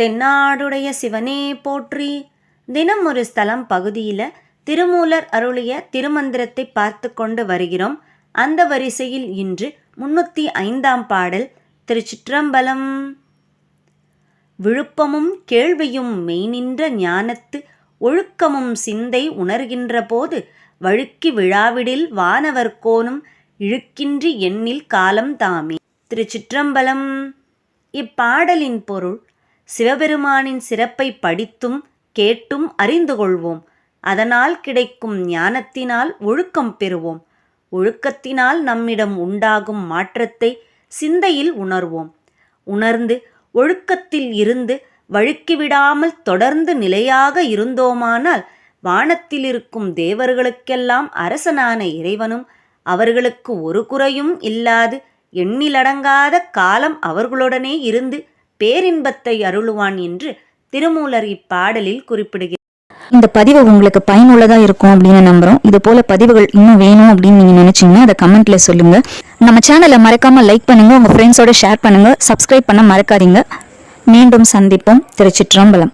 தென்னாடுடைய சிவனே போற்றி. தினம் ஒரு ஸ்தலம் பகுதியில் திருமூலர் அருளிய திருமந்திரத்தை பார்த்து கொண்டு வருகிறோம். அந்த வரிசையில் இன்று முன்னூற்றி ஐந்தாம் பாடல் திருச்சிற்றம்பலம். விழுப்பமும் கேள்வியும் மெய்நின்ற ஞானத்து ஒழுக்கமும் சிந்தை உணர்கின்ற போது வழுக்கி விழாவிடில் வானவர் கோனும் இழுக்கின்றி எண்ணில் காலம் தாமே. திருச்சிற்றம்பலம். இப்பாடலின் பொருள் சிவபெருமானின் சிறப்பை படித்தும் கேட்டும் அறிந்து கொள்வோம். அதனால் கிடைக்கும் ஞானத்தினால் ஒழுக்கம் பெறுவோம். ஒழுக்கத்தினால் நம்மிடம் உண்டாகும் மாற்றத்தை சிந்தையில் உணர்வோம். உணர்ந்து ஒழுக்கத்தில் இருந்து வழுக்கிவிடாமல் தொடர்ந்து நிலையாக இருந்தோமானால் வானத்தில் இருக்கும் தேவர்களுக்கெல்லாம் அரசனான இறைவனும் அவர்களுக்கு ஒரு குறையும் இல்லாது எண்ணிலடங்காத காலம் அவர்களுடனே இருந்து பேரின்பத்தை அருளுவான் என்று திருமூலர் இப்பாடலில் குறிப்பிடுகிறார். இந்த பதிவு உங்களுக்கு பயனுள்ளதா இருக்கும் அப்படின்னு நம்புறோம். இது போல பதிவுகள் இன்னும் வேணும் அப்படின்னு நீங்க நினைச்சீங்கன்னா அதை கமெண்ட்ல சொல்லுங்க. நம்ம சேனலை மறக்காம லைக் பண்ணுங்க. உங்க ஃப்ரெண்ட்ஸோட ஷேர் பண்ணுங்க. சப்ஸ்கிரைப் பண்ண மறக்காதீங்க. மீண்டும் சந்திப்போம். திருச்சிற்றம்பலம்.